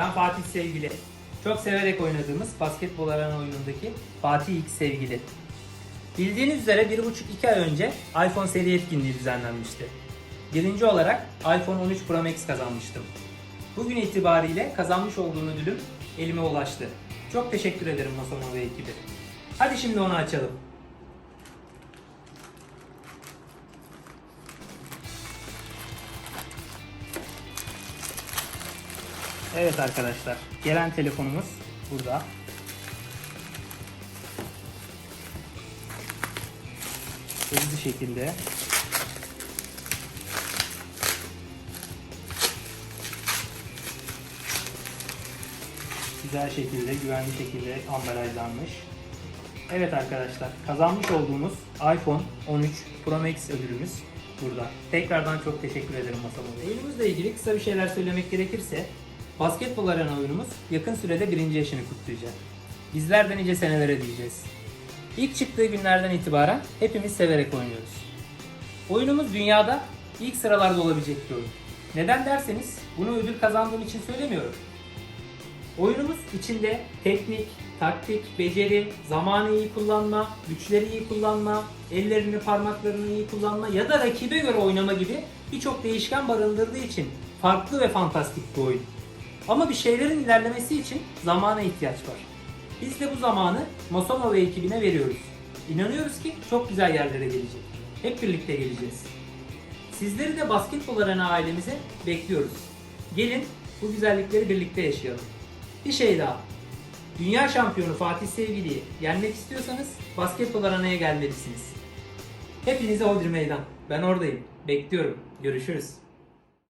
ben Fatih Sevgili. Çok severek oynadığımız basketbol arena oyunundaki Fatih X Sevgili. Bildiğiniz üzere 1,5-2 ay önce iPhone seri etkinliği düzenlenmişti. Birinci olarak iPhone 13 Pro Max kazanmıştım. Bugün itibariyle kazanmış olduğum ödülüm elime ulaştı. Çok teşekkür ederim Masonova ekibi. Hadi şimdi onu açalım. Evet arkadaşlar, gelen telefonumuz burada. Hızlı şekilde güzel şekilde, güvenli şekilde ambalajlanmış. Evet arkadaşlar, kazanmış olduğumuz iPhone 13 Pro Max ödülümüz burada. Tekrardan çok teşekkür ederim Bey. Oyunumuzla ilgili kısa bir şeyler söylemek gerekirse, basketbol arena oyunumuz yakın sürede birinci yaşını kutlayacak. Bizler de nice senelere diyeceğiz. İlk çıktığı günlerden itibaren hepimiz severek oynuyoruz. Oyunumuz dünyada ilk sıralarda olabilecek bir oyun. Neden derseniz bunu ödül kazandığım için söylemiyorum. Oyunumuz içinde teknik, taktik, beceri, zamanı iyi kullanma, güçleri iyi kullanma, ellerini, parmaklarını iyi kullanma ya da rakibe göre oynama gibi birçok değişken barındırdığı için farklı ve fantastik bir oyun. Ama bir şeylerin ilerlemesi için zamana ihtiyaç var. Biz de bu zamanı Masonova ekibine veriyoruz. İnanıyoruz ki çok güzel yerlere gelecek. Hep birlikte geleceğiz. Sizleri de basketbol arena ailemize bekliyoruz. Gelin bu güzellikleri birlikte yaşayalım. Bir şey daha. Dünya şampiyonu Fatih Sevgili'yi yenmek istiyorsanız basketbol arenaya gelmelisiniz. Hepinize hodri meydan. Ben oradayım. Bekliyorum. Görüşürüz.